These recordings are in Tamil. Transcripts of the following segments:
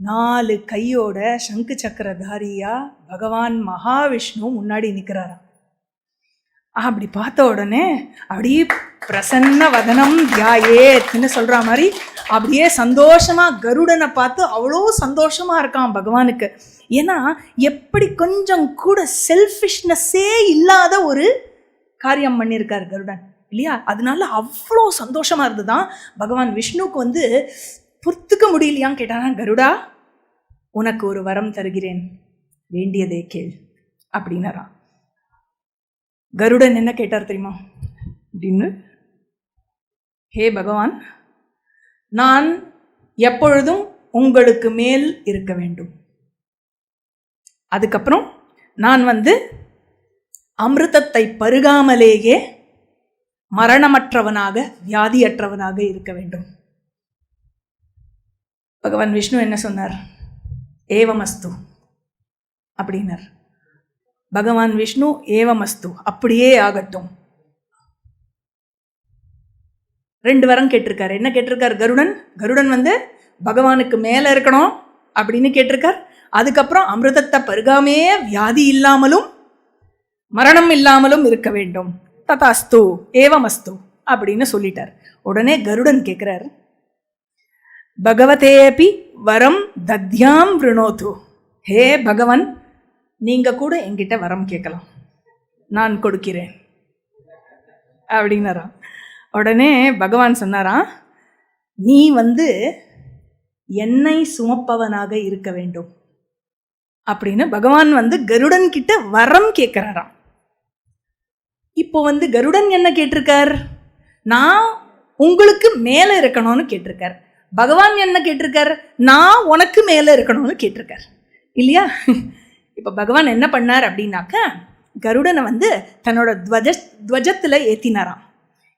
நாலு கையோட சங்கு சக்கரதாரியா பகவான் மகாவிஷ்ணு முன்னாடி நிற்கிறாராம் அப்படி பார்த்த உடனே அப்படியே பிரசன்ன வதனம் தியாயேன்னு சொல்ற மாதிரி அப்படியே சந்தோஷமா கருடனை பார்த்து அவ்வளோ சந்தோஷமா இருக்கான் பகவானுக்கு. ஏன்னா எப்படி கொஞ்சம் கூட செல்ஃபிஷ்னஸ்ஸே இல்லாத ஒரு காரியம் பண்ணியிருக்கார் கருடன் இல்லையா? அதனால அவ்வளோ சந்தோஷமா இருந்ததுதான் பகவான் விஷ்ணுவுக்கு வந்து பொறுத்துக்க முடியலையான்னு கேட்டானா கருடா உனக்கு ஒரு வரம் தருகிறேன். வேண்டியதே கேள் அப்படின்னாராம். கருடன் என்ன கேட்டார் தெரியுமா? அப்படின்னு ஹே பகவான் நான் எப்பொழுதும் உங்களுக்கு மேல் இருக்க வேண்டும். அதுக்கப்புறம் நான் வந்து அமிர்தத்தை பருகாமலேயே மரணமற்றவனாக வியாதியற்றவனாக இருக்க வேண்டும். பகவான் விஷ்ணு என்ன சொன்னார்? ஏவமஸ்து அப்படின்னார். பகவான் விஷ்ணு ஏவமஸ்து அப்படியே ஆகட்டும். ரெண்டு வரம் கேட்டிருக்காரு. என்ன கேட்டிருக்கார்? கருடன். கருடன் வந்து பகவானுக்கு மேலே இருக்கணும் அப்படின்னு கேட்டிருக்கார். அதுக்கப்புறம் அமிர்தத்தை பருகாமே வியாதி இல்லாமலும் மரணம் இல்லாமலும் இருக்க வேண்டும். ததாஸ்து ஏவமஸ்து அப்படின்னு சொல்லிட்டார். உடனே கருடன் கேட்குறாரு பகவதேபி வரம் தத்யாம் விருணோது. ஹே பகவன் நீங்கள் கூட எங்கிட்ட வரம் கேட்கலாம். நான் கொடுக்கிறேன். அப்படின்னாராம். உடனே பகவான் சொன்னாராம் நீ வந்து என்னை சுமப்பவனாக இருக்க வேண்டும். அப்படின்னு பகவான் வந்து கருடன் கிட்ட வரம் கேட்குறாராம். இப்போ வந்து கருடன் என்ன கேட்டிருக்கார்? நான் உங்களுக்கு மேலே இருக்கணும்னு கேட்டிருக்கார். பகவான் என்ன கேட்டிருக்கார்? நான் உனக்கு மேலே இருக்கணும்னு கேட்டிருக்கார். இல்லையா? இப்போ பகவான் என்ன பண்ணார் அப்படின்னாக்க கருடனை வந்து தன்னோட துவஜ துவஜத்தில் ஏற்றினாராம்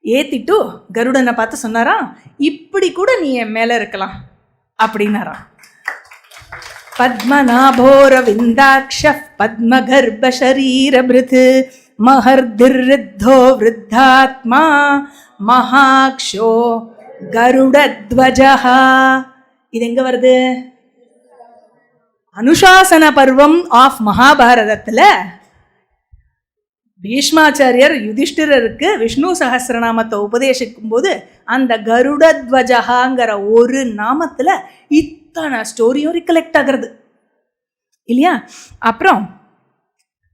ஏற்றிட்டு கருடனை பார்த்து சொன்னாராம் இப்படி கூட நீ என் மேலே இருக்கலாம். அப்படின்னாராம். சரீர பத்மகர்பரீரபிருத் மஹர்திர்தோ விருத்தாத்மா மகாக்ஷோ கருடத்வஜः இது எங்க வருது? அனுசாசன பருவம் ஆஃப் மகாபாரதத்தில் பீஷ்மாச்சாரியர் யுதிஷ்டிரருக்கு விஷ்ணு சகசிரநாமத்தை உபதேசிக்கும் போது அந்த கருடத்வஜகாங்கிற ஒரு நாமத்தில் இத்தனை ஸ்டோரியும் ரிகலெக்ட் ஆகிறது. இல்லையா? அப்புறம்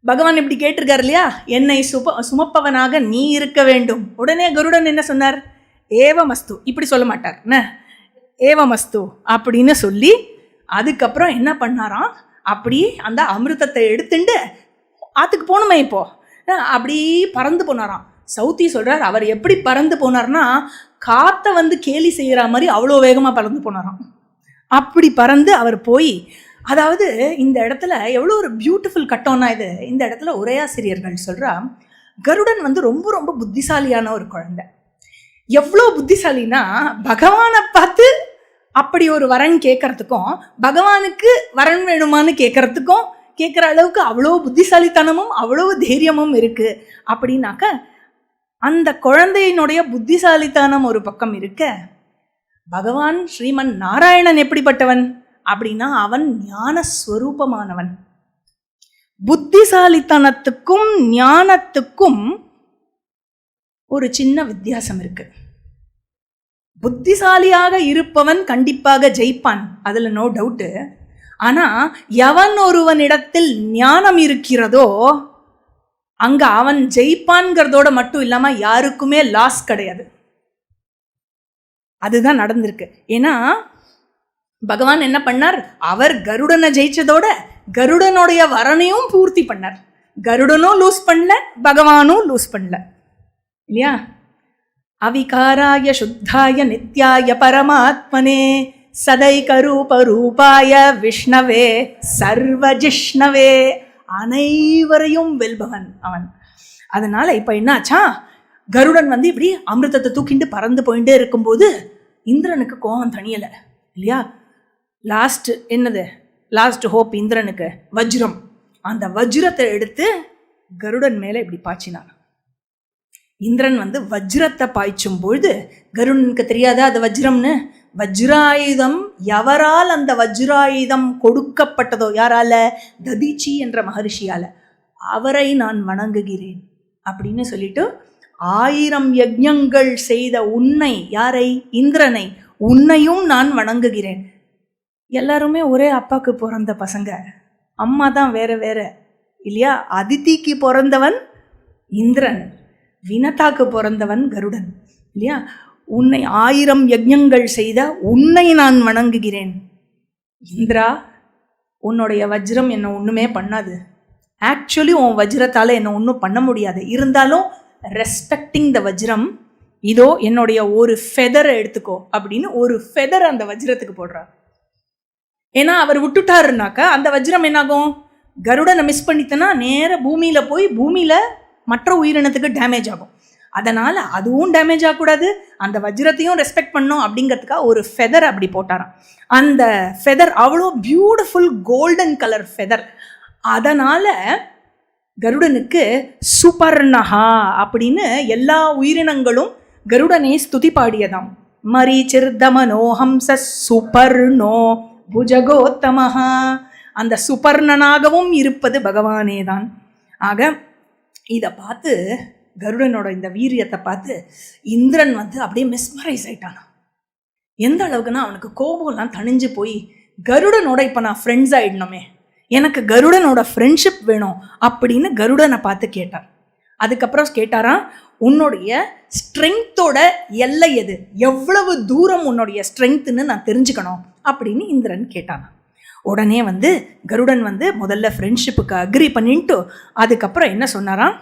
பகவான் இப்படி கேட்டிருக்கார் இல்லையா? என்னை சுப சுமப்பவனாக நீ இருக்க வேண்டும். உடனே கருடன் என்ன சொன்னார்? ஏவமஸ்து. இப்படி சொல்ல மாட்டார். என்ன? ஏவமஸ்து அப்படின்னு சொல்லி அதுக்கப்புறம் என்ன பண்ணாராம்? அப்படி அந்த அமிர்தத்தை எடுத்துண்டு ஆற்றுக்கு போகணுமே இப்போ. அப்படி பறந்து போனாராம். சவுத்தி சொல்கிறார் அவர் எப்படி பறந்து போனார்னா காற்றை வந்து கேலி செய்கிற மாதிரி அவ்வளோ வேகமாக பறந்து போனாராம். அப்படி பறந்து அவர் போய் அதாவது இந்த இடத்துல எவ்வளோ ஒரு பியூட்டிஃபுல் கட்டம்னா இது. இந்த இடத்துல உரையாசிரியர்கள் சொல்கிறா கருடன் வந்து ரொம்ப ரொம்ப புத்திசாலியான ஒரு குழந்தை. எவ்வளோ புத்திசாலினா பகவானை பார்த்து அப்படி ஒரு வரன் கேட்கறதுக்கும் பகவானுக்கு வரன் வேணுமான்னு கேட்கறதுக்கும் கேட்குற அளவுக்கு அவ்வளோ புத்திசாலித்தனமும் அவ்வளோ தைரியமும் இருக்குது அப்படின்னாக்க அந்த குழந்தையினுடைய புத்திசாலித்தனம் ஒரு பக்கம் இருக்க பகவான் ஸ்ரீமன் நாராயணன் எப்படிப்பட்டவன்? அப்படின்னா அவன் ஞான ஸ்வரூபமானவன் புத்திசாலித்தனத்துக்கும் ஞானத்துக்கும் ஒரு சின்ன வித்தியாசம் இருக்கு. புத்திசாலியாக இருப்பவன் கண்டிப்பாக ஜெயிப்பான் அதில் நோ டவுட்டு ஆனால் எவன் ஒருவனிடத்தில் ஞானம் இருக்கிறதோ அங்கே அவன் ஜெயிப்பான்கிறதோட மட்டும் இல்லாமல் யாருக்குமே லாஸ் கிடையாது. அதுதான் நடந்திருக்கு. ஏன்னா பகவான் என்ன பண்ணார்? அவர் கருடனை ஜெயிச்சதோட கருடனுடைய வரனையும் பூர்த்தி பண்ணார். கருடனும் லூஸ் பண்ணல பகவானும் லூஸ் பண்ணல. இல்லையா? அவிகாராய சுத்தாய நித்யாய பரமாத்மனே சதைகரூபரூபாய விஷ்ணவே சர்வஜிஷ்ணவே. அனைவரையும் வெல்பவன் அவன். அதனால இப்போ என்னாச்சா? கருடன் வந்து இப்படி அமிர்தத்தை தூக்கிட்டு பறந்து போயிட்டே இருக்கும்போது இந்திரனுக்கு கோபம் தணியலை இல்லையா? லாஸ்ட் என்னது? லாஸ்ட் ஹோப் இந்திரனுக்கு வஜ்ரம். அந்த வஜ்ரத்தை எடுத்து கருடன் மேலே இப்படி பாய்ச்சினான். இந்திரன் வந்து வஜ்ரத்தை பாய்ச்சும் பொழுது கருணனுக்கு தெரியாதா அது வஜ்ரம்னு? வஜ்ராயுதம் எவரால் அந்த வஜ்ராயுதம் கொடுக்கப்பட்டதோ யாரால? ததிச்சி என்ற மகரிஷியால. அவரை நான் வணங்குகிறேன் அப்படின்னு சொல்லிட்டு ஆயிரம் யஜ்யங்கள் செய்த உன்னை யாரை? இந்திரனை. உன்னையும் நான் வணங்குகிறேன். எல்லாருமே ஒரே அப்பாவுக்கு பிறந்த பசங்க. அம்மா தான் வேற வேற. இல்லையா? அதித்திக்கு பிறந்தவன் இந்திரன். வினதாக்கு பிறந்தவன் கருடன் இல்லையா? உன்னை ஆயிரம் யஜ்ஞங்கள் செய்த உன்னை நான் வணங்குகிறேன். இந்திரா உன்னுடைய வஜ்ரம் என்னை ஒன்றுமே பண்ணாது. ஆக்சுவலி உன் வஜ்ரத்தால் என்னை ஒன்றும் பண்ண முடியாது. இருந்தாலும் ரெஸ்பெக்டிங் த வஜ்ரம் இதோ என்னுடைய ஒரு ஃபெதரை எடுத்துக்கோ அப்படின்னு ஒரு ஃபெதர் அந்த வஜ்ரத்துக்கு போடுறார் ஏன்னா அவர் விட்டுட்டாருனாக்கா அந்த வஜ்ரம் என்னாகும்? கருடனை மிஸ் பண்ணித்தனா நேர பூமியில் போய் பூமியில் மற்ற உயிரினத்துக்கு டேமேஜ் ஆகும். அதனால் அதுவும் டேமேஜ் ஆகக்கூடாது. அந்த வஜ்ரத்தையும் ரெஸ்பெக்ட் பண்ணோம் அப்படிங்கிறதுக்காக ஒரு ஃபெதர் அப்படி போட்டாராம். அந்த ஃபெதர் அவ்வளோ பியூட்டிஃபுல் கோல்டன் கலர் ஃபெதர் அதனால் கருடனுக்கு சுபர்ணஹா அப்படின்னு எல்லா உயிரினங்களும் கருடனை ஸ்துதி பாடியதாம். மரீச்சிர்தமனோ ஹம்ச சுபர்ணோ புஜகோத்தமஹா. அந்த சுபர்ணனாகவும் இருப்பது பகவானே தான் ஆக இதை பார்த்து கருடனோட இந்த வீரியத்தை பார்த்து இந்திரன் வந்து அப்படியே மிஸ்மரைஸ் ஆயிட்டானா எந்த அளவுக்குன்னா அவனுக்கு கோபம்லாம் தணிஞ்சு போய் கருடனோட இப்போ நான் ஃப்ரெண்ட்ஸ் ஆயிடணுமே. எனக்கு கருடனோட ஃப்ரெண்ட்ஷிப் வேணும் அப்படின்னு கருடனை பார்த்து கேட்டார் அதுக்கப்புறம் கேட்டாராம் உன்னுடைய ஸ்ட்ரென்த்தோட எல்லை எது? எவ்வளவு தூரம் உன்னுடைய ஸ்ட்ரென்த்துன்னு நான் தெரிஞ்சுக்கணும் அப்படின்னு இந்திரன் கேட்டான் உடனே வந்து கருடன் வந்து முதல்ல ஃப்ரெண்ட்ஷிப்புக்கு அக்ரி பண்ணிட்டு அதுக்கப்புறம் என்ன சொன்னாராம்?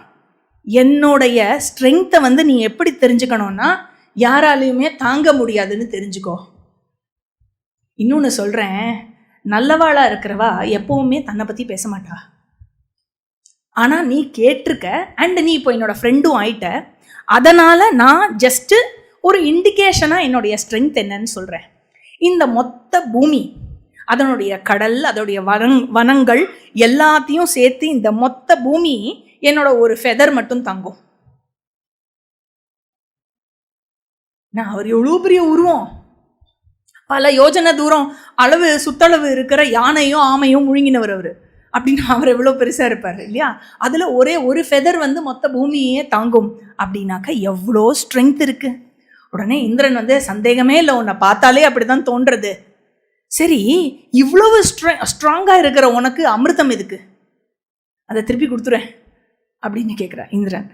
என்னுடைய ஸ்ட்ரென்த்தை வந்து நீ எப்படி தெரிஞ்சுக்கணும்னா யாராலையுமே தாங்க முடியாதுன்னு தெரிஞ்சுக்கோ. இன்னொன்று சொல்கிறேன் நல்லவாளாக இருக்கிறவா எப்போவுமே தன்னை பற்றி பேச மாட்டா. ஆனால் நீ கேட்டிருக்க அண்ட் நீ இப்போ என்னோட ஃப்ரெண்டும் ஆயிட்ட. அதனால் நான் ஜஸ்ட்டு ஒரு இண்டிகேஷனாக என்னுடைய ஸ்ட்ரென்த் என்னன்னு சொல்கிறேன் இந்த மொத்த பூமி அதனுடைய கடல் அதனுடைய வனங் வனங்கள் எல்லாத்தையும் சேர்த்து இந்த மொத்த பூமி என்னோட ஒரு ஃபெதர் மட்டும் தங்கும். நான் அவர் எவ்வளோ பெரிய உருவம்? பல யோஜனை தூரம் அளவு சுத்தளவு இருக்கிற யானையும் ஆமையும் முழுங்கினவர் அவர். அப்படின்னு அவர் எவ்வளோ பெருசாக இருப்பார் இல்லையா? அதில் ஒரே ஒரு ஃபெதர் வந்து மொத்த பூமியே தாங்கும். அப்படின்னாக்கா எவ்வளோ ஸ்ட்ரென்த் இருக்குது உடனே இந்திரன் வந்து சந்தேகமே இல்லை உன்னை பார்த்தாலே அப்படிதான் தோன்றது சரி இவ்வளவு ஸ்ட்ரெ ஸ்ட்ராங்காக இருக்கிற உனக்கு அமிர்தம் எதுக்கு? அதை திருப்பி கொடுத்துறேன் அப்படின்னு கேட்குறா இந்திரன்.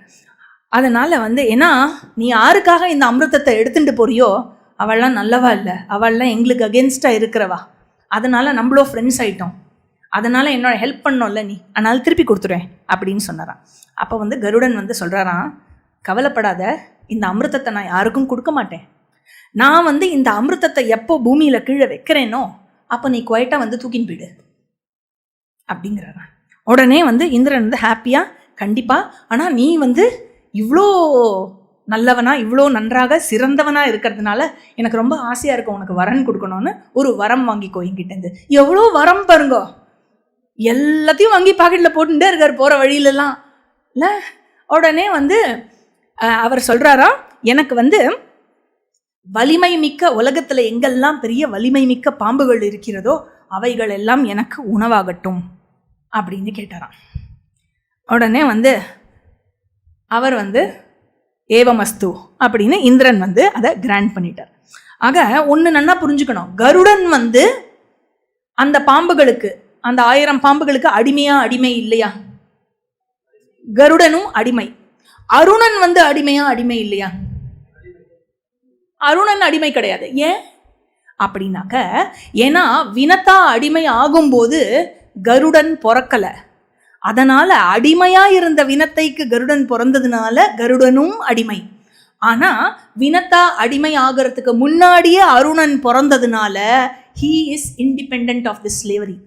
அதனால் வந்து ஏன்னா நீ யாருக்காக இந்த அமிர்தத்தை எடுத்துட்டு போறியோ அவள்லாம் நல்லவா இல்லை. அவள்லாம் எங்களுக்கு அகேன்ஸ்டாக இருக்கிறவா. அதனால் நம்மளோ ஃப்ரெண்ட்ஸ் ஆகிட்டோம் அதனால் என்னோட ஹெல்ப் பண்ணோம்ல நீ. அதனால் திருப்பி கொடுத்துருவேன் அப்படின்னு சொன்னாரான் அப்போ வந்து கருடன் வந்து சொல்கிறாராம் கவலைப்படாத. இந்த அமிர்தத்தை நான் யாருக்கும் கொடுக்க மாட்டேன். நான் வந்து இந்த அமிர்தத்தை எப்போ பூமியில் கீழே வைக்கிறேனோ அப்போ நீ குவைட்டாக வந்து தூக்கின்னு போயிடு. அப்படிங்கிறாராம் உடனே வந்து இந்திரன் வந்து ஹாப்பியாக கண்டிப்பாக ஆனால் நீ வந்து இவ்வளோ நல்லவனா இவ்வளோ நன்றாக சிறந்தவனா இருக்கிறதுனால எனக்கு ரொம்ப ஆசையாக இருக்கும் உனக்கு வரன் கொடுக்கணும்னு ஒரு வரம் வாங்கிக்கோ என்கிட்டேருந்து எவ்வளோ வரம் பாருங்கோ. எல்லாத்தையும் வாங்கி பாக்கெட்டில் போட்டுட்டே இருக்கார் போகிற வழியிலலாம். இல்லை உடனே வந்து அஹ், அவர் சொல்கிறாரா எனக்கு வந்து வலிமை மிக்க உலகத்தில் எங்கெல்லாம் பெரிய வலிமை மிக்க பாம்புகள் இருக்கிறதோ அவைகள் எல்லாம் எனக்கு உணவாகட்டும் அப்படின்னு கேட்டாராம். உடனே வந்து அவர் வந்து ஏவமஸ்து அப்படின்னு இந்திரன் வந்து அதை கிராண்ட் பண்ணிட்டார். ஆக ஒன்று நன்னா புரிஞ்சுக்கணும். கருடன் வந்து அந்த பாம்புகளுக்கு அந்த ஆயிரம் பாம்புகளுக்கு அடிமையா அடிமை இல்லையா? கருடனும் அடிமை. அருணன் வந்து அடிமையா அடிமை இல்லையா? அருணன் அடிமை கிடையாது. ஏன்? அப்படின்னாக்க ஏன்னா வினத்தா அடிமை ஆகும்போது கருடன் பிறக்கல. அதனால அடிமையா இருந்த வினத்தைக்கு கருடன் பிறந்ததுனால கருடனும் அடிமை. ஆனா வினத்தா அடிமை ஆகிறதுக்கு முன்னாடியே அருணன் பிறந்ததுனால he is independent of the slavery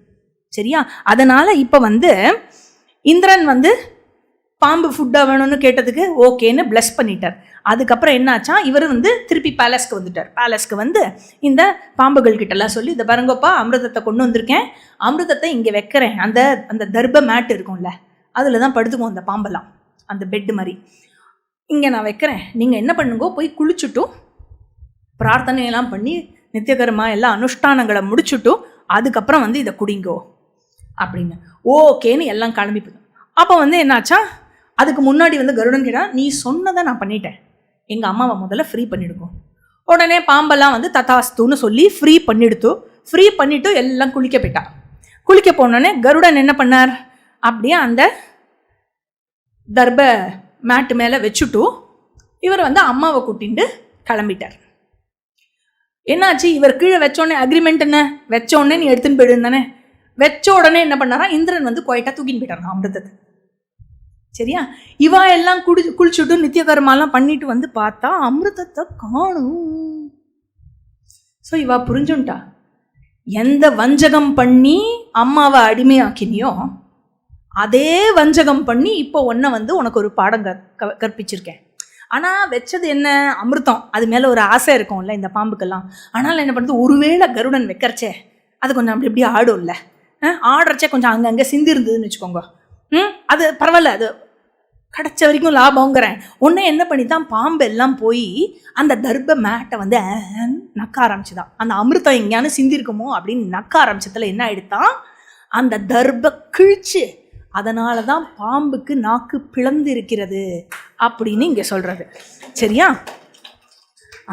சரியா? அதனால இப்போ வந்து இந்திரன் வந்து பாம்பு ஃபுட்டாக வேணும்னு கேட்டதுக்கு ஓகேன்னு பிளஸ் பண்ணிட்டார். அதுக்கப்புறம் என்னாச்சா? இவர் வந்து திருப்பி பேலஸ்க்கு வந்துட்டார். பேலஸ்க்கு வந்து இந்த பாம்புகள் கிட்டலாம் சொல்லி இந்த பாருங்கப்பா அமிர்தத்தை கொண்டு வந்திருக்கேன். அமிர்தத்தை இங்கே வைக்கிறேன். அந்த அந்த தர்ப மேட் இருக்கும்ல அதில் தான் படுத்துக்கும் அந்த பாம்பெல்லாம். அந்த பெட்டு மாதிரி. இங்கே நான் வைக்கிறேன். நீங்கள் என்ன பண்ணுங்கோ போய் குளிச்சுட்டும் பிரார்த்தனையெல்லாம் பண்ணி நித்தியகரமாக எல்லா அனுஷ்டானங்களை முடிச்சுட்டும் அதுக்கப்புறம் வந்து இதை குடிங்கோ. அப்படின்னு. ஓகேன்னு எல்லாம் கிளம்பி போதும் அப்போ வந்து என்னாச்சா? அதுக்கு முன்னாடி வந்து கருடன் கேட்டால் நீ சொன்னதை நான் பண்ணிட்டேன். எங்கள் அம்மாவை முதல்ல ஃப்ரீ பண்ணிடுங்க. உடனே பாம்பெல்லாம் வந்து தத்தாஸ்துன்னு சொல்லி ஃப்ரீ பண்ணிடுத்து ஃப்ரீ பண்ணிவிட்டு எல்லாம் குளிக்க போயிட்டா. குளிக்க போனோடனே கருடன் என்ன பண்ணார்? அப்படியே அந்த தர்ப மேட்டு மேலே வச்சுட்டு இவர் வந்து அம்மாவை கூட்டிட்டு கிளம்பிட்டார். என்னாச்சு? இவர் கீழே வச்சோடனே அக்ரிமெண்ட் என்ன? வச்சோடனே நீ எடுத்துன்னு போயிடு வச்ச உடனே என்ன பண்ணாரா? இந்திரன் வந்து குவைட்டா தூக்கின்னு போயிட்டாரான் அமிர்தத்தை. சரியா? இவா எல்லாம் குடி குளிச்சுட்டு நித்தியகர்மாலாம் பண்ணிட்டு வந்து பார்த்தா அமிர்தத்தை காணும். ஸோ இவா புரிஞ்சுட்டா எந்த வஞ்சகம் பண்ணி அம்மாவை அடிமையாக்கினியோ அதே வஞ்சகம் பண்ணி இப்போ ஒன்றை வந்து உனக்கு ஒரு பாடம் க- கற்பிச்சிருக்கேன். ஆனால் வச்சது என்ன? அமிர்தம். அது மேலே ஒரு ஆசை இருக்கும்ல இந்த பாம்புக்கெல்லாம். ஆனால் என்ன பண்ணுறது ஒருவேளை கருடன் வைக்கிறச்சே அது கொஞ்சம் அப்படி இப்படி ஆடும்ல. அஹ், ஆடுறச்சே கொஞ்சம் அங்கங்கே சிந்தி இருந்ததுன்னு வச்சுக்கோங்க. ம்? அது பரவாயில்ல அது கிடச்ச வரைக்கும் லாபங்கிறேன் உடனே என்ன பண்ணித்தான் பாம்பு எல்லாம் போய் அந்த தர்ப மேட்டை வந்து நக்க ஆரம்பிச்சுதான். அந்த அமிர்தம் எங்கேயானு சிந்திருக்குமோ அப்படின்னு நக்க ஆரம்பிச்சதுல என்ன ஆயிடுத்தான்? அந்த தர்ப கிழிச்சு அதனால தான் பாம்புக்கு நாக்கு பிளந்து இருக்கிறது அப்படின்னு இங்கே சொல்கிறது சரியா?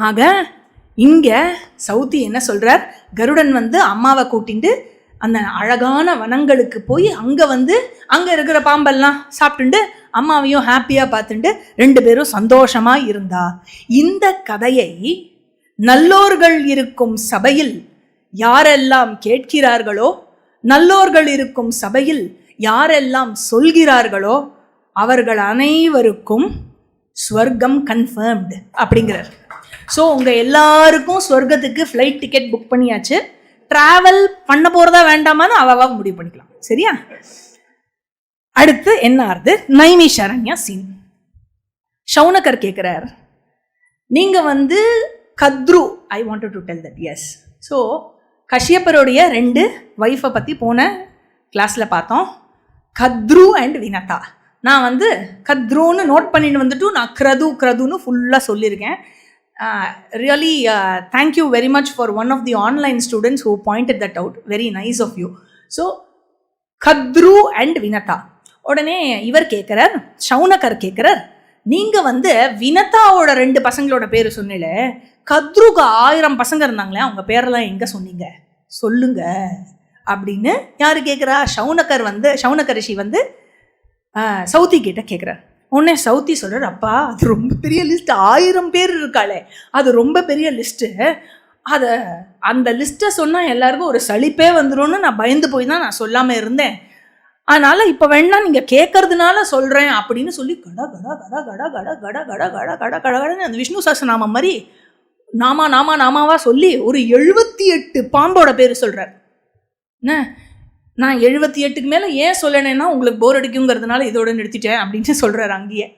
ஆக இங்கே சவுத்தி என்ன சொல்கிறார் கருடன் வந்து அம்மாவை கூட்டிட்டு அந்த அழகான வனங்களுக்கு போய் அங்கே வந்து அங்கே இருக்கிற பாம்பெல்லாம் சாப்பிட்டுண்டு அம்மாவையும் ஹாப்பியாக பார்த்துட்டு ரெண்டு பேரும் சந்தோஷமாக இருந்தா. இந்த கதையை நல்லோர்கள் இருக்கும் சபையில் யாரெல்லாம் கேட்கிறார்களோ நல்லோர்கள் இருக்கும் சபையில் யாரெல்லாம் சொல்கிறார்களோ அவர்கள் அனைவருக்கும் ஸ்வர்க்கம் கன்ஃபர்ம்டு அப்படிங்கிறார். ஸோ உங்கள் எல்லாருக்கும் ஸ்வர்க்கத்துக்கு ஃப்ளைட் டிக்கெட் புக் பண்ணியாச்சு. ட்ராவல் பண்ண போகிறதா வேண்டாமான்னு அவவா முடிவு பண்ணிக்கலாம். சரியா? அடுத்து என்ன ஆறுது? நைமி சரண்யா சீன் ஷவுனகர் கேட்குறார் நீங்கள் வந்து Kadru I want to tell that yes so கஷ்யப்பருடைய ரெண்டு ஒய்ஃபை பற்றி போன கிளாஸில் பார்த்தோம். கத்ரு அண்ட் வினதா. நான் வந்து கத்ருன்னு நோட் பண்ணிட்டு வந்துட்டு நான் க்ரது க்ரதுன்னு ஃபுல்லாக சொல்லியிருக்கேன். Really really, uh, thank you very much for one of the online students who pointed that out. Very nice of you. So, Khadru and உடனே இவர் கேட்குறார் ஷவுனகர் கேட்குறார் நீங்கள் வந்து வினதாவோட ரெண்டு பசங்களோட பேர் சொன்னல கத்ருக்கு ஆயிரம் பசங்க இருந்தாங்களே அவங்க பேரெல்லாம் எங்கே சொன்னீங்க? சொல்லுங்க. அப்படின்னு யார் கேட்குறா ஷவுனகர் வந்து ஷவுனகரிஷி வந்து சவுதி கிட்ட கேட்குறார் உடனே சவுத்தி சொல்கிறார் அப்பா அது ரொம்ப பெரிய லிஸ்ட்டு ஆயிரம் பேர் இருக்காளே அது ரொம்ப பெரிய லிஸ்ட்டு அதை அந்த லிஸ்ட்டை சொன்னால் எல்லாருக்கும் ஒரு சலிப்பே வந்துடும்னு நான் பயந்து போய் தான் நான் சொல்லாமல் இருந்தேன் அதனால் இப்போ வேணா நீங்கள் கேட்கறதுனால சொல்கிறேன் அப்படின்னு சொல்லி கட கட கட கட கட கட கட கட கட கட கடன்னு அந்த விஷ்ணு சஹஸ்ரநாமம் மாதிரி நாமா நாமா நாமாவா சொல்லி ஒரு எழுபத்தி எட்டு பாம்போட பேர் சொல்கிறார் என்ன நான் எழுபத்தி எட்டுக்கு மேலே ஏன் சொல்லணேன்னா உங்களுக்கு போர் அடிக்குங்கிறதுனால இதோட நிறுத்திட்டேன் அப்படின்னு சொல்கிறார் அங்கேயே.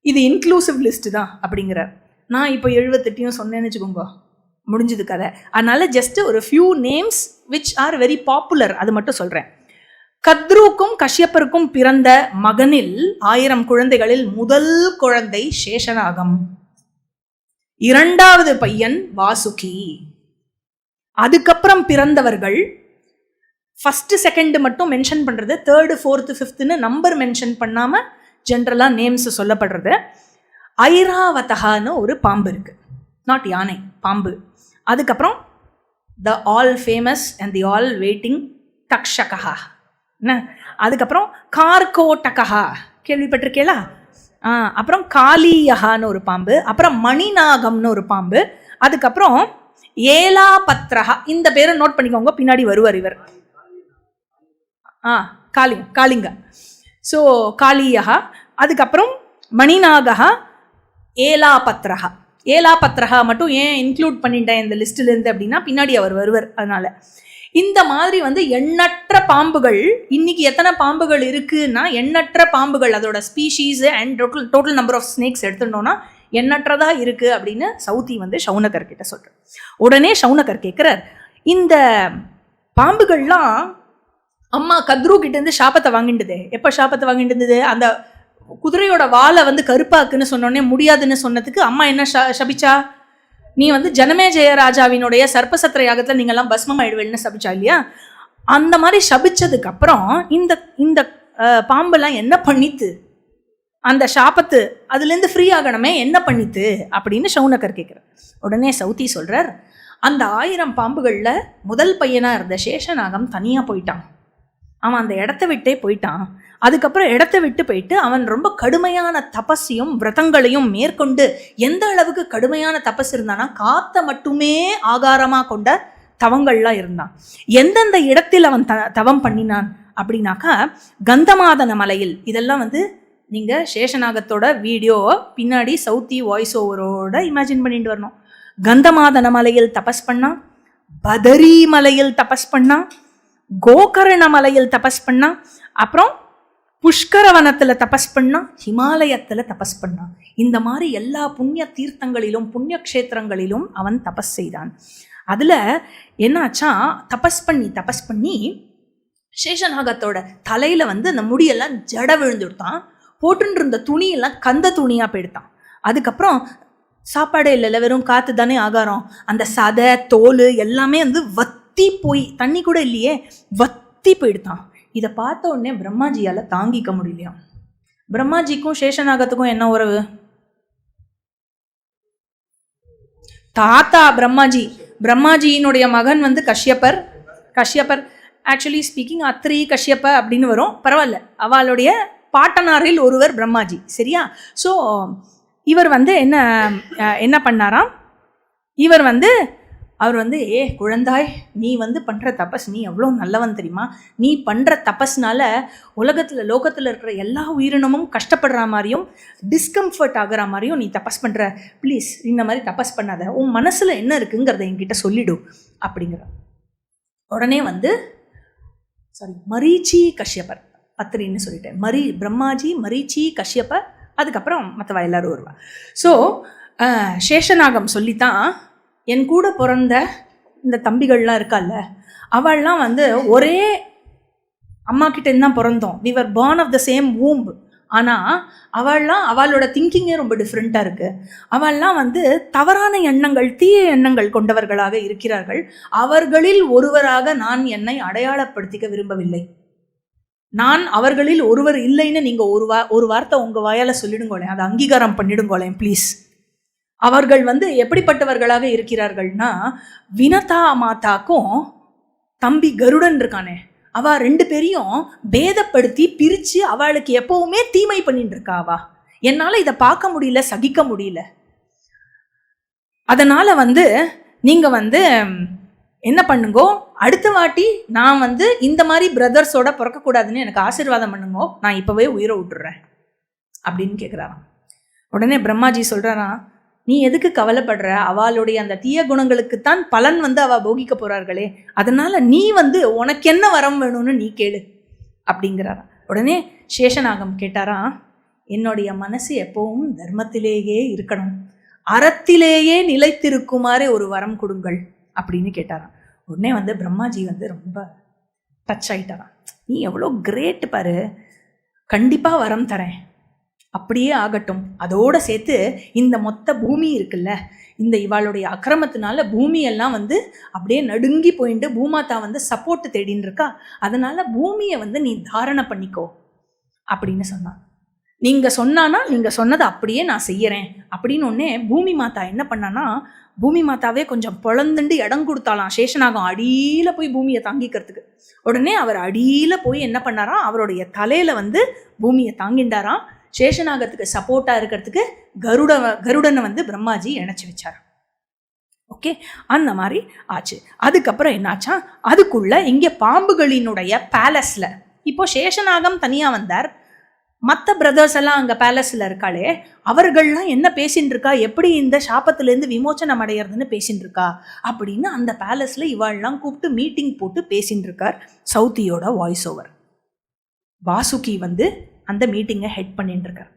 இது இன்க்ளூசிவ் லிஸ்ட் தான் அப்படிங்கிறார். நான் இப்போ எழுபத்தெட்டையும் சொன்னேன்னு வச்சுக்கோங்க. முடிஞ்சது கதை. அதனால் ஜஸ்ட் ஒரு few names which are very popular அது மட்டும் சொல்கிறேன் கத்ருக்கும் கஷ்யப்பருக்கும் பிறந்த மகனில் ஆயிரம் குழந்தைகளில் முதல் குழந்தை சேஷநாகம். இரண்டாவது பையன் வாசுகி. அதுக்கப்புறம் பிறந்தவர்கள் ஃபஸ்ட்டு செகண்டு மட்டும் மென்ஷன் பண்ணுறது தேர்டு ஃபோர்த்து ஃபிஃப்த்துன்னு நம்பர் மென்ஷன் பண்ணாமல் ஜென்ரலாக நேம்ஸ் சொல்லப்படுறது. ஐராவதகான்னு ஒரு பாம்பு இருக்குது நாட் யானை பாம்பு. அதுக்கப்புறம் the all famous and the all waiting Takshaka என்ன? அதுக்கப்புறம் கார்கோட்டகா கேள்விப்பட்டிருக்கேளா ஆ அப்புறம் காளியகான்னு ஒரு பாம்பு அப்புறம் மணிநாகம்னு ஒரு பாம்பு அதுக்கப்புறம் ஏலா பத்ரஹா இந்த பேரை நோட் பண்ணிக்கோங்க பின்னாடி வருவார் இவர். ஆ காளிங்க காளிங்க. ஸோ காளியகா அதுக்கப்புறம் மணிநாகா ஏலாபத்ரஹா. ஏலாபத்ரஹா மட்டும் ஏன் இன்க்ளூட் பண்ணிட்டேன் இந்த லிஸ்ட்லேருந்து அப்படின்னா பின்னாடி அவர் வருவர் அதனால். இந்த மாதிரி வந்து எண்ணற்ற பாம்புகள் இன்னைக்கு எத்தனை பாம்புகள் இருக்குன்னா எண்ணற்ற பாம்புகள் அதோட species and total total number of snakes எடுத்துட்டோம்னா எண்ணற்றதா இருக்கு அப்படின்னு சவுதி வந்து சவுனகர் கிட்ட சொல்றார். உடனே சவுனகர் கேட்குறார் இந்த பாம்புகள்லாம் அம்மா கத்ரு கிட்டேருந்து சாபத்தை வாங்கிட்டுது. எப்போ சாபத்தை வாங்கிட்டு இருந்தது அந்த குதிரையோட வாலை வந்து கருப்பாக்குன்னு சொன்னோடனே முடியாதுன்னு சொன்னதுக்கு அம்மா என்ன சபிச்சா? நீ வந்து ஜனமே ஜெயராஜாவினுடைய சர்ப்பசத்திர யாகத்தில் நீங்கள்லாம் பஸ்மம் ஆயிடுவேன்னு சபிச்சா இல்லையா? அந்த மாதிரி சபிச்சதுக்கு அப்புறம் இந்த இந்த பாம்பெல்லாம் என்ன பண்ணித்து? அந்த சாபத்து அதுலேருந்து ஃப்ரீ ஆகணுமே என்ன பண்ணித்து? அப்படின்னு சவுனக்கர் கேட்குறார் உடனே சவுத்தி சொல்கிறார் அந்த ஆயிரம் பாம்புகளில் முதல் பையனாக இருந்த சேஷநாகம் தனியாக போயிட்டான். அவன் அந்த இடத்த விட்டே போயிட்டான். அதுக்கப்புறம் இடத்த விட்டு போயிட்டு அவன் ரொம்ப கடுமையான தபஸையும் விரதங்களையும் மேற்கொண்டு எந்த அளவுக்கு கடுமையான தபஸ் இருந்தானா காத்த மட்டுமே ஆகாரமாக கொண்ட தவங்கள்லாம் இருந்தான். எந்தெந்த இடத்தில் அவன் த தவம் பண்ணினான் அப்படின்னாக்கா கந்தமாதன மலையில். இதெல்லாம் வந்து நீங்கள் சேஷநாகத்தோட வீடியோ பின்னாடி சவுத்தி வாய்ஸ் ஓவரோட இமேஜின் பண்ணிட்டு வரணும். கந்தமாதன மலையில் தபஸ் பண்ணான் பதரி மலையில் தபஸ் பண்ணான் கோகர்ண மலையில் தபஸ் பண்ணான் அப்புறம் புஷ்கரவனத்தில் தபஸ் பண்ணா ஹிமாலயத்தில் தபஸ் பண்ணான் இந்த மாதிரி எல்லா புண்ணிய தீர்த்தங்களிலும் புண்ணிய க்ஷேத்திரங்களிலும் அவன் தபஸ் செய்தான். அதில் என்னாச்சா தபஸ் பண்ணி தபஸ் பண்ணி சேஷநாகத்தோட தலையில் வந்து அந்த முடியெல்லாம் ஜட விழுந்துடுத்தான் போட்டுன்னு இருந்த துணியெல்லாம் கந்த துணியாக போயிடுத்தான் அதுக்கப்புறம் சாப்பாடே இல்லைல்ல வெறும் காற்று தானே ஆகாரம். அந்த சதை தோல் எல்லாமே வந்து வத்தி போய் தண்ணி கூட இல்லையே வத்தி போயிடுதான். இதை பார்த்த உடனே பிரம்மாஜியால் தாங்கிக்க முடியலையாம் பிரம்மாஜிக்கும் சேஷநாகத்துக்கும் என்ன உறவு? தாத்தா பிரம்மாஜி பிரம்மாஜியினுடைய மகன் வந்து கஷ்யப்பர். கஷ்யப்பர் ஆக்சுவலி ஸ்பீக்கிங் அத்ரி கஷ்யப்ப அப்படின்னு வரும். பரவாயில்ல அவளுடைய பாட்டனாரில் ஒருவர் பிரம்மாஜி சரியா? ஸோ இவர் வந்து என்ன என்ன பண்ணாராம்? இவர் வந்து அவர் வந்து ஏ குழந்தாய் நீ வந்து பண்ணுற தபஸ் நீ எவ்வளோ நல்லவன் தெரியுமா? நீ பண்ணுற தபஸ்னால உலகத்தில் லோகத்தில் இருக்கிற எல்லா உயிரினமும் கஷ்டப்படுற மாதிரியும் டிஸ்கம்ஃபர்ட் ஆகிற மாதிரியும் நீ தபஸ் பண்ணுற ப்ளீஸ் இந்த மாதிரி தபஸ் பண்ணாத. உன் மனசில் என்ன இருக்குங்கிறத என்கிட்ட சொல்லிடு. அப்படிங்கிற உடனே வந்து சாரி மரீச்சி கஷ்யப்பர். பத்திரின்னு சொல்லிட்டேன். மரி பிரம்மாஜி மரீச்சி கஷ்யப்பர் அதுக்கப்புறம் மற்றவா எல்லாரும் வருவா ஸோ சேஷநாகம் சொல்லித்தான் என் கூட பிறந்த இந்த தம்பிகள்லாம் இருக்கால்ல அவள்லாம் வந்து ஒரே அம்மா கிட்டேருந்து தான் பிறந்தோம். We were born of the same womb ஆனால் அவள்லாம் அவளோட திங்கிங்கே ரொம்ப டிஃப்ரெண்ட்டாக இருக்குது அவள்லாம் வந்து தவறான எண்ணங்கள் தீய எண்ணங்கள் கொண்டவர்களாக இருக்கிறார்கள். அவர்களில் ஒருவராக நான் என்னை அடையாளப்படுத்திக்க விரும்பவில்லை. நான் அவர்களில் ஒருவர் இல்லைன்னு நீங்கள் ஒரு வா ஒரு வார்த்தை உங்கள் வாயால் சொல்லிடுங்கோளேன். அதை அங்கீகாரம் பண்ணிடுங்கோளேன் ப்ளீஸ் அவர்கள் வந்து எப்படிப்பட்டவர்களாக இருக்கிறார்கள்னா வினதா மாதாக்கும் தம்பி கருடன் இருக்கானே அவ ரெண்டு பேரையும் பேதப்படுத்தி பிரித்து அவளுக்கு எப்பவுமே தீமை பண்ணிட்டு இருக்கா அவா என்னால் இதை பார்க்க முடியல சகிக்க முடியல. அதனால் வந்து நீங்கள் வந்து என்ன பண்ணுங்கோ அடுத்த வாட்டி நான் வந்து இந்த மாதிரி பிரதர்ஸோட பிறக்கக்கூடாதுன்னு எனக்கு ஆசீர்வாதம் பண்ணுங்கோ நான் இப்போவே உயிரை விட்டுறேன். அப்படின்னு கேட்குறாராம் உடனே பிரம்மாஜி சொல்கிறாராம் நீ எதுக்கு கவலைப்படுற? அவளுடைய அந்த தீய குணங்களுக்குத்தான் பலன் வந்து அவள் போகிக்க போகிறார்களே அதனால் நீ வந்து உனக்கு என்ன வரம் வேணும்னு நீ கேளு அப்படிங்கிறாரா. உடனே சேஷநாகம் கேட்டாராம் என்னுடைய மனசு எப்பவும் தர்மத்திலேயே இருக்கணும். அறத்திலேயே நிலைத்திருக்குமாறு ஒரு வரம் கொடுங்கள் அப்படின்னு கேட்டாராம். உடனே வந்து பிரம்மாஜி வந்து ரொம்ப டச் ஆயிட்டாராம். நீ எவ்வளோ கிரேட் பாரு. கண்டிப்பாக வரம் தரேன். அப்படியே ஆகட்டும். அதோட சேர்த்து இந்த மொத்த பூமி இருக்குல்ல இந்த இவாளுடைய அக்கிரமத்தினால பூமியெல்லாம் வந்து அப்படியே நடுங்கி போயிட்டு பூமாதா வந்து சப்போர்ட் தேடின்னு இருக்கா? அதனால பூமியை வந்து நீ தாரணை பண்ணிக்கோ அப்படின்னு சொன்னான். நீங்க சொன்னானா நீங்க சொன்னதை அப்படியே நான் செய்யறேன் அப்படின்னு உடனே பூமி மாதா என்ன பண்ணானா பூமி மாதாவே கொஞ்சம் பொழந்துண்டு இடம் கொடுத்தாலாம் சேஷநாகம் அடியில் போய் பூமியை தாங்கிக்கிறதுக்கு. உடனே அவர் அடியில் போய் என்ன பண்ணாராம்? அவருடைய தலையில் வந்து பூமியை தாங்கிண்டாராம். சேஷநாகத்துக்கு சப்போர்ட்டாக இருக்கிறதுக்கு கருட கருடனை வந்து பிரம்மாஜி இணைச்சி வச்சார் ஓகே அந்த மாதிரி ஆச்சு. அதுக்கப்புறம் என்னாச்சா? அதுக்குள்ள இங்கே பாம்புகளினுடைய பேலஸில் இப்போ சேஷநாகம் தனியாக வந்தார். மற்ற பிரதர்ஸ் எல்லாம் அங்கே பேலஸில் இருக்காளே அவர்கள்லாம் என்ன பேசின்னு இருக்கா எப்படி இந்த சாபத்துலேருந்து விமோச்சனம் அடையிறதுன்னு பேசின்னு இருக்கா அப்படின்னு அந்த பேலஸில் இவாள்லாம் கூப்பிட்டு மீட்டிங் போட்டு பேசின்னு இருக்கார் சவுத்தியோட வாய்ஸ் ஓவர் வாசுகி வந்து அந்த மீட்டிங்கை ஹெட் பண்ணிட்டு இருக்கார்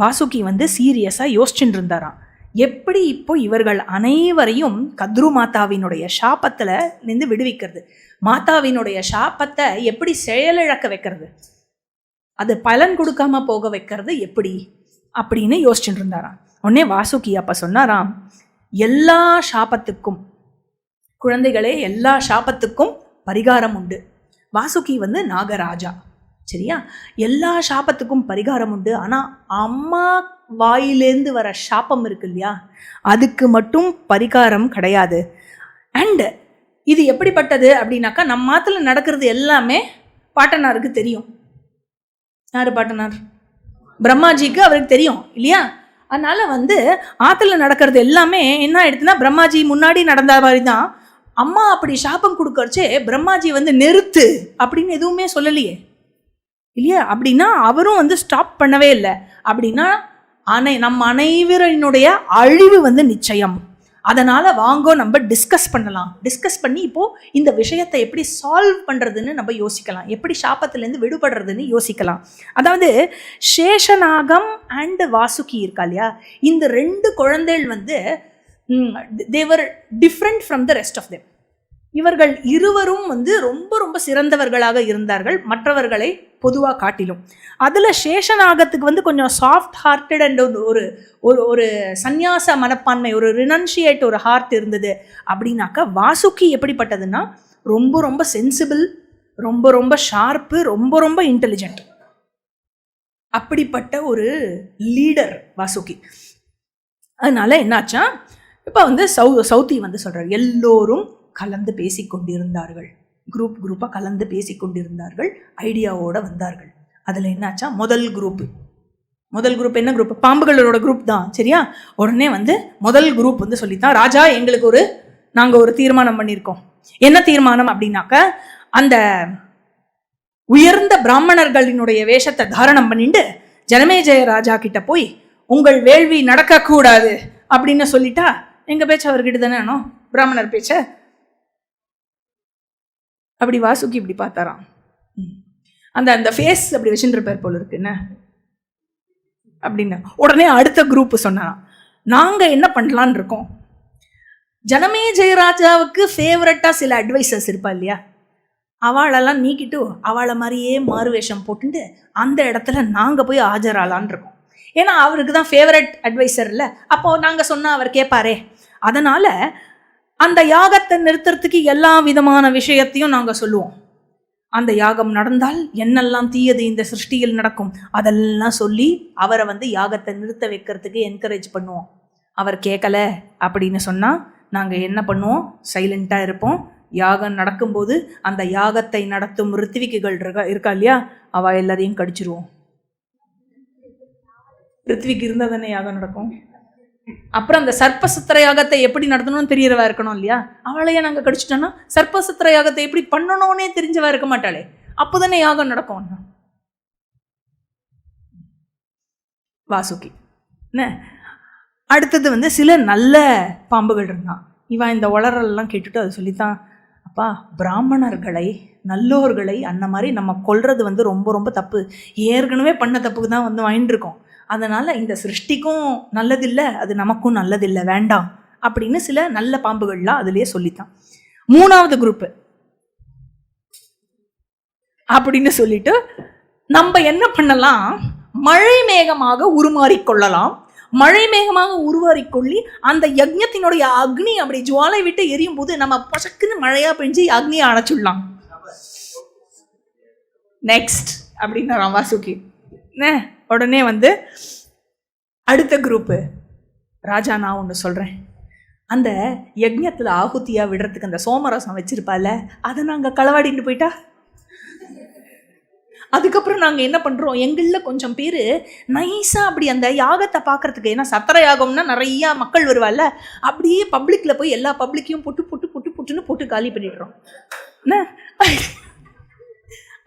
வாசுகி வந்து சீரியஸாக யோசிச்சுட்டு இருந்தாராம் எப்படி இப்போ இவர்கள் அனைவரையும் கத்ரு மாதாவினுடைய சாபத்தில் நின்று விடுவிக்கிறது? மாதாவினுடைய சாபத்தை எப்படி செயலிழக்க வைக்கிறது? அது பலன் கொடுக்காம போக வைக்கிறது எப்படி? அப்படின்னு யோசிச்சுட்டு இருந்தாராம் உடனே வாசுகி அப்போ சொன்னாராம் எல்லா சாபத்துக்கும் குழந்தைகளே எல்லா சாபத்துக்கும் பரிகாரம் உண்டு. வாசுகி வந்து நாகராஜா. சரியா? எல்லா சாபத்துக்கும் பரிகாரம் உண்டு. ஆனால் அம்மா வாயிலேருந்து வர சாபம் இருக்கு இல்லையா அதுக்கு மட்டும் பரிகாரம் கிடையாது. அண்டு இது எப்படிப்பட்டது அப்படின்னாக்கா நம்ம மாத்துல நடக்கிறது எல்லாமே பாட்டனாருக்கு தெரியும். யார் பாட்டனார்? பிரம்மாஜிக்கு அவருக்கு தெரியும் இல்லையா? அதனால வந்து ஆற்றுல நடக்கிறது எல்லாமே என்ன ஆயிடுதுன்னா பிரம்மாஜி முன்னாடி நடந்த மாதிரி தான். அம்மா அப்படி சாபம் கொடுக்கறச்சே பிரம்மாஜி வந்து நிறுத்து அப்படின்னு எதுவுமே சொல்லலையே. இல்லையா? அப்படின்னா அவரும் வந்து ஸ்டாப் பண்ணவே இல்லை. அப்படின்னா அனை நம் அனைவரினுடைய அழிவு வந்து நிச்சயம். அதனால் வாங்கோ நம்ம டிஸ்கஸ் பண்ணலாம். டிஸ்கஸ் பண்ணி இப்போது இந்த விஷயத்தை எப்படி சால்வ் பண்ணுறதுன்னு நம்ம யோசிக்கலாம். எப்படி சாபத்திலேருந்து விடுபடுறதுன்னு யோசிக்கலாம். அதாவது சேஷநாகம் அண்டு வாசுகி இருக்கா இல்லையா? இந்த ரெண்டு குழந்தைகள் வந்து they were different from the rest of them இவர்கள் இருவரும் வந்து ரொம்ப ரொம்ப சிறந்தவர்களாக இருந்தார்கள். மற்றவர்களை பொதுவாக காட்டிலும். அதில் சேஷநாகத்துக்கு வந்து கொஞ்சம் சாஃப்ட் ஹார்ட்டட் அண்ட் ஒரு ஒரு ஒரு சந்நியாச மனப்பான்மை ஒரு ரினன்ஷியேட் ஒரு ஹார்ட் இருந்தது அப்படின்னாக்கா வாசுகி எப்படிப்பட்டதுன்னா ரொம்ப ரொம்ப சென்சிபிள் ரொம்ப ரொம்ப ஷார்ப்பு ரொம்ப ரொம்ப இன்டெலிஜென்ட் அப்படிப்பட்ட ஒரு லீடர் வாசுகி. அதனால என்னாச்சா இப்போ வந்து சௌ சௌத்தி வந்து சொல்கிறார் எல்லோரும் கலந்து பேசிக்கொண்டிருந்தார்கள். குரூப் குரூப்பாக கலந்து பேசிக்கொண்டிருந்தார்கள். ஐடியாவோடு வந்தார்கள். அதில் என்னாச்சா? முதல் குரூப் முதல் குரூப் என்ன குரூப் பாம்புகளோட குரூப் தான் சரியா? உடனே வந்து முதல் குரூப் வந்து சொல்லித்தான் ராஜா எங்களுக்கு ஒரு நாங்கள் ஒரு தீர்மானம் பண்ணியிருக்கோம். என்ன தீர்மானம் அப்படின்னாக்க அந்த உயர்ந்த பிராமணர்களினுடைய வேஷத்தை தாரணம் பண்ணிட்டு ஜனமேஜய ராஜா கிட்ட போய் உங்கள் வேள்வி நடக்கக்கூடாது அப்படின்னு சொல்லிட்டா எங்கள் பேச்சு அவர்கிட்ட தானே பிராமணர் பேச்சை அப்படி வாசுகி இப்படி பார்த்தாராம். ம். அந்த அந்த ஃபேஸ் அப்படி வச்சுருப்பார் போல இருக்கு. என்ன? அப்படின்னு. உடனே அடுத்த குரூப் சொன்னாராம். நாங்கள் என்ன பண்ணலான்னு இருக்கோம்? ஜனமே ஜெயராஜாவுக்கு ஃபேவரட்டாக சில அட்வைசர்ஸ் இருப்பா இல்லையா? அவளெல்லாம் நீக்கிட்டு அவளை மாதிரியே மாறுவேஷம் போட்டுட்டு அந்த இடத்துல நாங்கள் போய் ஆஜராலான் இருக்கோம். ஏன்னா அவருக்கு தான் ஃபேவரட் அட்வைசர் இல்லை. அப்போது நாங்கள் சொன்னால் அவர் கேட்பாரே அதனால் அந்த யாகத்தை நிறுத்துறதுக்கு எல்லா விதமான விஷயத்தையும் நாங்கள் சொல்லுவோம். அந்த யாகம் நடந்தால் என்னெல்லாம் தீயது இந்த சிருஷ்டியில் நடக்கும் அதெல்லாம் சொல்லி அவரை வந்து யாகத்தை நிறுத்த வைக்கிறதுக்கு என்கரேஜ் பண்ணுவோம். அவர் கேட்கல அப்படின்னு சொன்னால் நாங்கள் என்ன பண்ணுவோம்? சைலண்ட்டாக இருப்போம். யாகம் நடக்கும்போது அந்த யாகத்தை நடத்தும் ரித்விக்குகள் இருக்கா இருக்கா இல்லையா? அவள் எல்லாரையும் கடிச்சிருவோம். ரித்விக் இருந்தால் தானே யாகம் நடக்கும்? அப்புறம் அந்த சர்ப்பசுத்திர யாகத்தை எப்படி நடத்தணும்னு தெரியறவா இருக்கணும் இல்லையா? அவளையே நாங்கள் கடிச்சிட்டோன்னா சர்ப்பசுத்திர யாகத்தை எப்படி பண்ணணும்னே தெரிஞ்சவா இருக்க மாட்டாளே. அப்போதானே யாகம் நடக்கும். வாசுகி. என்ன? அடுத்தது வந்து சில நல்ல பாம்புகள் இருந்தான். இவன் இந்த உளறல்லாம் கேட்டுட்டு அது சொல்லித்தான் அப்பா பிராமணர்களை நல்லோர்களை அந்த மாதிரி நம்ம கொல்றது வந்து ரொம்ப ரொம்ப தப்பு. ஏற்கனவே பண்ண தப்புக்கு தான் வந்து வாங்கிட்டு இருக்கோம். அதனால் இந்த சிருஷ்டிக்கும் நல்லதில்லை அது நமக்கும் நல்லதில்லை வேண்டாம் அப்படின்னு சில நல்ல பாம்புகள்லாம் அதுலேயே சொல்லித்தான். மூணாவது குரூப்பு அப்படின்னு சொல்லிட்டு நம்ம என்ன பண்ணலாம்? மழை மேகமாக உருமாறிக்கொள்ளலாம் மழை மேகமாக உருவாரிக்கொள்ளி அந்த யஜ்ஞத்தினுடைய அக்னி அப்படி ஜுவாலை விட்டு எரியும் போது நம்ம பசக்குன்னு மழையா பெஞ்சு அக்னியை அணைச்சுடலாம். நெக்ஸ்ட் அப்படின்னு வாசுகி. உடனே வந்து அடுத்த குரூப்பு ராஜா நான் ஒன்று சொல்கிறேன் அந்த யஜ்யத்தில் ஆகுத்தியாக விடுறதுக்கு அந்த சோமரசம் வச்சிருப்பால அதை நாங்கள் களவாடிட்டு போயிட்டா? அதுக்கப்புறம் நாங்கள் என்ன பண்ணுறோம் எங்களில் கொஞ்சம் பேர் நைஸாக அப்படி அந்த யாகத்தை பார்க்கறதுக்கு ஏன்னா சத்திர யாகம்னா நிறையா மக்கள் வருவாள்ல அப்படியே பப்ளிக்கில் போய் எல்லா பப்ளிக்கையும் புட்டு புட்டு புட்டு புட்டுன்னு போட்டு காலி பண்ணிடுறோம். என்ன?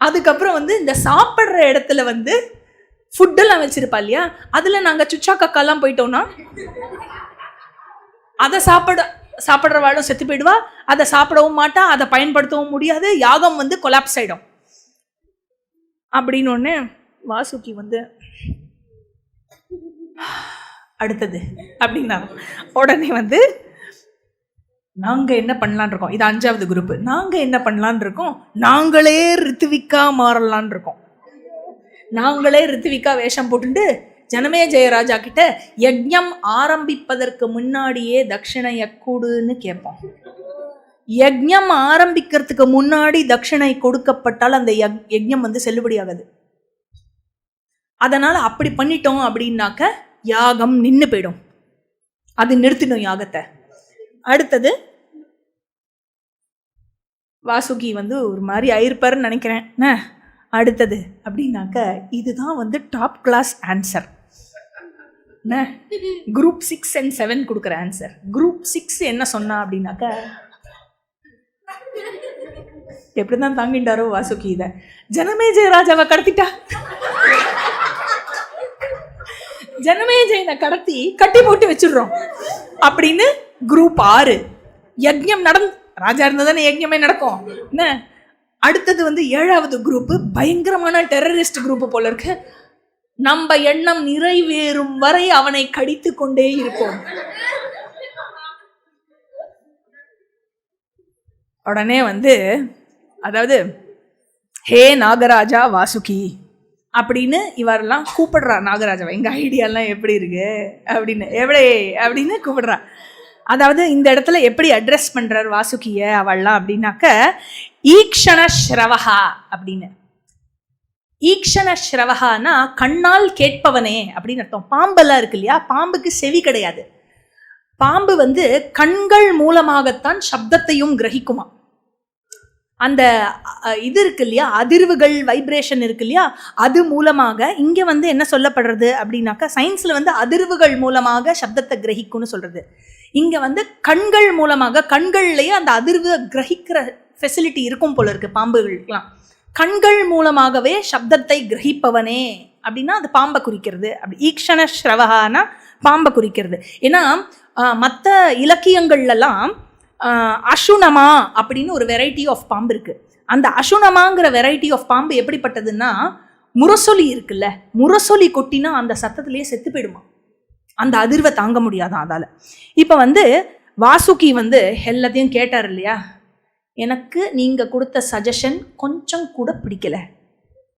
அதுக்கப்புறம் வந்து இந்த சாப்பிட்ற இடத்துல வந்து ஃபுட்டெல்லாம் வச்சிருப்பா இல்லையா? அதில் நாங்கள் சுச்சா கக்காலாம் போயிட்டோம்னா அதை சாப்பிட சாப்பிட்றவாளும் செத்து போயிடுவா. அதை சாப்பிடவும் மாட்டா அதை பயன்படுத்தவும் முடியாது. யாகம் வந்து கொலாப்ஸ் ஆகிடும் அப்படின்னு ஒன்று வாசுகி வந்து அடுத்தது அப்படின்னா உடனே வந்து நாங்கள் என்ன பண்ணலான் இருக்கோம்? இது அஞ்சாவது குரூப் நாங்கள் என்ன பண்ணலான் இருக்கோம்? நாங்களே ரித்துவிக்கா மாறலான் இருக்கோம். நாங்களே ரித்விகா வேஷம் போட்டுட்டு ஜனமே ஜெயராஜா கிட்ட யஜ்யம் ஆரம்பிப்பதற்கு முன்னாடியே தட்சிணை எக்கூடுன்னு கேட்போம். யஜ்யம் ஆரம்பிக்கிறதுக்கு முன்னாடி தட்சிணை கொடுக்கப்பட்டால் அந்த யக்- யஜ்ஞம் வந்து செல்லுபடியாகாது. அதனால் அப்படி பண்ணிட்டோம் அப்படின்னாக்க யாகம் நின்று போயிடும். அது நிறுத்திடும் யாகத்தை. அடுத்தது வாசுகி வந்து ஒரு மாதிரி ஆயிருப்பாருன்னு நினைக்கிறேன். என்ன? அடுத்தது அப்படின்னாக்க இதுதான் வந்து டாப் கிளாஸ் ஆன்சர் என்ன? குரூப் சிக்ஸ் அண்ட் செவன் கொடுக்குற ஆன்சர் குரூப் சிக்ஸ் என்ன சொன்னா அப்படின்னாக்க எப்படிதான் தாங்கிட்டாரோ வாசுகி இதை. ஜனமே ஜெயராஜாவை கடத்திட்டா? ஜனமே ஜெயனை கடத்தி கட்டி போட்டு வச்சிடுறோம். அப்படின்னு குரூப் ஆறு. யஜ்யம் நடந் ராஜா இருந்தால் தானே யஜ்யமே நடக்கும். என்ன? அடுத்தது வந்து ஏழாவது குரூப் பயங்கரமான டெரரிஸ்ட் குரூப் போல இருக்கு. நம்ம எண்ணம் நிறைவேறும் வரை அவனை கடித்து கொண்டே இருப்போம். உடனே வந்து அதாவது ஹே நாகராஜா வாசுகி அப்படின்னு இவரெல்லாம் கூப்பிடுறா. நாகராஜாவை எங்க ஐடியாலாம் எப்படி இருக்கு? அப்படின்னு. எவ்வளே? அப்படின்னு கூப்பிடுறா. அதாவது இந்த இடத்துல எப்படி அட்ரஸ் பண்ணுறார் வாசுகிய அவள்லாம் அப்படின்னாக்க ஈக்ஷண ஸ்ரவஹா அப்படின்னு. ஈக்ஷண ஸ்ரவஹானா கண்ணால் கேட்பவனே அப்படின்னு அர்த்தம். பாம்பெல்லாம் இருக்கு இல்லையா? பாம்புக்கு செவி கிடையாது. பாம்பு வந்து கண்கள் மூலமாகத்தான் சப்தத்தையும் கிரகிக்குமா அந்த இது இருக்கு இல்லையா? அதிர்வுகள் வைப்ரேஷன் இருக்கு இல்லையா? அது மூலமாக இங்கே வந்து என்ன சொல்லப்படுறது அப்படின்னாக்கா சயின்ஸில் வந்து அதிர்வுகள் மூலமாக சப்தத்தை கிரகிக்கும்னு சொல்கிறது இங்கே வந்து கண்கள் மூலமாக கண்கள்லேயே அந்த அதிர்வை கிரகிக்கிற ஃபெசிலிட்டி இருக்கும் போல இருக்குது பாம்புகளுக்கெல்லாம். கண்கள் மூலமாகவே சப்தத்தை கிரகிப்பவனே. அப்படின்னா அது பாம்பை குறிக்கிறது. அப்படி ஈக்ஷண ஸ்ரவகானா பாம்பை குறிக்கிறது. ஏன்னா மற்ற இலக்கியங்கள்லாம் அசுனமா அப்படின்னு ஒரு வெரைட்டி ஆஃப் பாம்பு இருக்குது அந்த அசுனமாங்கிற வெரைட்டி ஆஃப் பாம்பு எப்படிப்பட்டதுன்னா முரசொலி இருக்குல்ல முரசொலி கொட்டினா அந்த சத்தத்துலேயே செத்து போயிடுமா? அந்த அதிர்வை தாங்க முடியாதான் அதால். இப்போ வந்து வாசுகி வந்து எல்லாத்தையும் கேட்டார் இல்லையா? எனக்கு நீங்கள் கொடுத்த சஜஷன் கொஞ்சம் கூட பிடிக்கல.